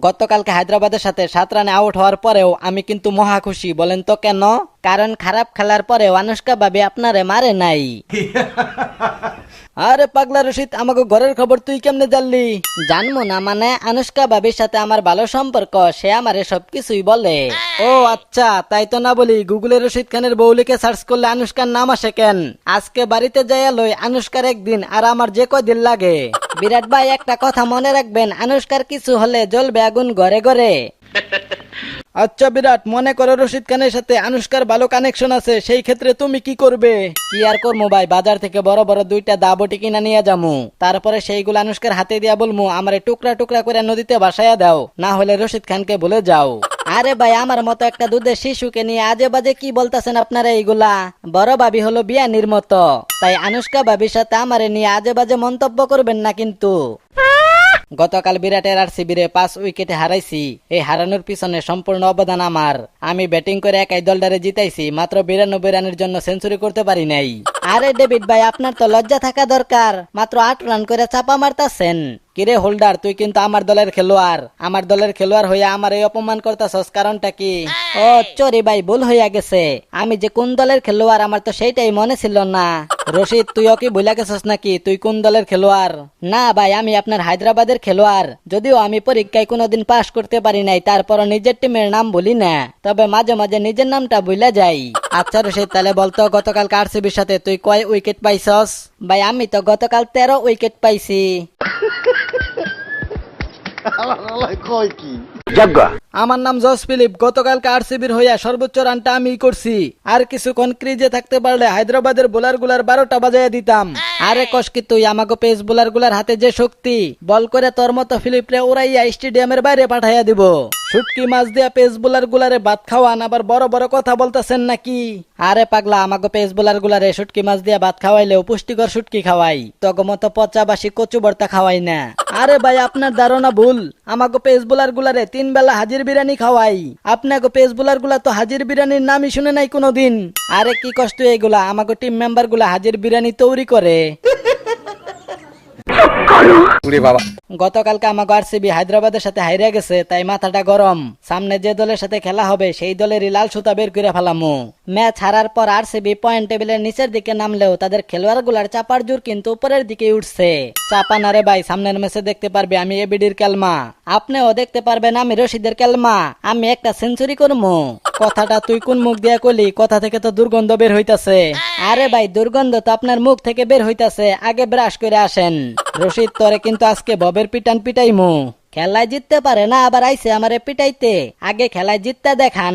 গতকালকে হায়দ্রাবাদের সাথে সাত রানে আউট হওয়ার পরেও আমি কিন্তু মহা খুশি, বলেন তো কেন? কারণ খারাপ খেলার পরেও আনুষ্কা ভাবে আপনারে মারে নাই। আরে পাগলা রশিদ আমাকে ঘরের খবর তুই কেমনে জানলি? জানব না মানে আনুষ্কা ভাবির সাথে আমার ভালো সম্পর্ক, সে আমারে সবকিছুই বলে। ও আচ্ছা তাই তো না বলি, গুগলে রশিদ খানের বৌলিকে সার্চ করলে আনুষ্কার নাম আসে কেন? আজকে বাড়িতে যাইয়া লই আনুষ্কার একদিন আর আমার যে কদিন লাগে। বিরাট ভাই, একটা কথা মনে রাখবেন, আনুষ্কার কিছু হলে জ্বলবে আগুন ঘরে ঘরে। আচ্ছা বিরাট মনে করো রশিদ খানের সাথে আনুষ্কার ভালো কানেকশন আছে সেই ক্ষেত্রে তুমি কি করবে? কি আর করব ভাই বাজার থেকে বড় বড় দুইটা দাবটি কিনা নিয়ে যামু। তারপরে সেইগুলো আনুষ্কার হাতে দিয়া বলমু আমার টুকরা টুকরা করে নদীতে বাসায়া দাও না হলে রশিদ খানকে বলে যাও। আরে ভাই আমার মতো একটা দুধের শিশুকে নিয়ে আজে বাজে কি বলতেছেন আপনারা এইগুলা? বড় ভাবি হলো বিয়ানির মতো। তাই আনুষ্কা ভাবির সাথে আমারে নিয়ে আজে বাজে মন্তব্য করবেন না কিন্তু। গতকাল বিরাটের আর শিবিরে পাঁচ উইকেটে হারাইছি। এই হারানোর পিছনে সম্পূর্ণ অবদান আমার। আমি ব্যাটিং করে একাই দলটারে জিতাইছি, মাত্র বিরানব্বই রানের জন্য সেঞ্চুরি করতে পারি নাই। আরে ডেভিড ভাই, আপনার তো লজ্জা থাকা দরকার। মাত্র আট রান করে চাপা মারতাছেন। কিরে হোল্ডার তুই কিন্তু আমার দলের খেলোয়াড়। আমার দলের খেলোয়াড় হইয়া আমার এই অপমান করতাছস কারণটা কি? ও চরি ভাই ভুল হইয়া গেছে। আমি যে কোন দলের খেলোয়াড় আমার তো সেইটাই মনে ছিল না। রশিদ তুইও কি ভুলা গেছস নাকি? তুই কোন দলের খেলোয়াড়? না ভাই আমি আপনার হায়দ্রাবাদের খেলোয়াড়। যদিও আমি পরীক্ষায় কোনোদিন পাশ করতে পারি নাই তারপর নিজের টিমের নাম বলি না। তবে মাঝে মাঝে নিজের নামটা ভুলে যাই। আচ্ছা রশিদ তাহলে বলতো গতকাল কারসিবির সাথে তুই কয় উইকেট পাইছস? ভাই আমি তো গতকাল তেরো উইকেট পাইছি। আমার নাম জস ফিলিপ গতকাল আরসিবির হইয়া সর্বোচ্চ রানটা আমি করছি। আর কিছুক্ষণ ক্রিজে থাকতে পারলে হায়দ্রাবাদের বোলারগুলার বারোটা বাজাইয়া দিতাম। আরে কষ্কি তুই আমাকে পেস বোলারগুলার হাতে যে শক্তি, বল করে তোর মতো ফিলিপরে উড়াইয়া স্টেডিয়ামের বাইরে পাঠাইয়া দিব। শুটকি মাছ দিয়া পেস বোলার গুলারে ভাত খাওয়ান আবার বড় বড় কথা বলতেছেন নাকি? আরে পাগলা আমাকে পেস বোলার গুলারে শুটকি মাছ দিয়া ভাত খাওয়াইলেও পুষ্টিকর শুটকি খাওয়াই। তগো মতো পচা বাসি কচু ভর্তা খাওয়াই না। আরে ভাই আপনার ধারণা ভুল। আমাকে পেস বোলার গুলারে তিন বেলা হাজির বিরিয়ানি খাওয়াই। আপনাকে পেস বোলারগুলা তো হাজির বিরিয়ানির নামই শুনে নাই কোনোদিন। আরে কি কষ্ট এগুলা আমাকে টিম মেম্বারগুলা হাজির বিরিয়ানি তৈরি করে। গতকালকে আমাকে আরসিবি হায়দ্রাবাদের সাথে হাইরা গেছে, তাই মাথাটা গরম। সামনে যে দলের সাথে খেলা হবে, সেই দলেরই লাল সুতা বের করে ফেলামু। ম্যাচ হারার পর আরসিবি পয়েন্ট টেবিলের নিচের দিকে নামলেও তাদের খেলোয়াড়গুলার চাপার জোর কিন্তু উপরের দিকে উঠছে। চাপা না রে ভাই, সামনের ম্যাচে দেখতে পারবে আমি এবিডির কেলমা। আপনিও দেখতে পারবেন আমি রশিদের কেলমা। আমি একটা সেঞ্চুরি করব কথাটা তুই কোন মুখ দিয়া কলি কথা থেকে তো দুর্গন্ধ বের হইতাছে। আরে ভাই, দুর্গন্ধ তো আপনার মুখ থেকে বের হইতাছে। আগে ব্রাশ করে আসেন। রশিদ তরে কিন্তু আজকে ববের পিটান পিটাইমু। খেলায় জিততে পারে না আবার আইসে আমারে পিটাইতে। আগে খেলায় জিততে দেখান।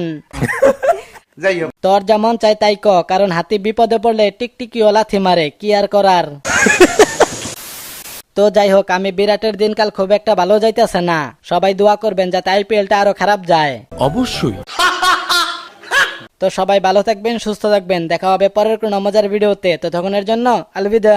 তোর যেমন চাই তাই ক কারণ হাতি বিপদে পড়লে টিকটিকিও লাথি মারে কি আর করার? তো যাই হোক আমি বিরাটের দিনকাল খুব একটা ভালো যাইতেছে না। সবাই দোয়া করবেন যাতে আইপিএলটা আরও খারাপ যায়। অবশ্যই। তো সবাই ভালো থাকবেন সুস্থ থাকবেন। দেখা হবে পরের কোনো মজার ভিডিওতে। তো তখনের জন্য আলবিদা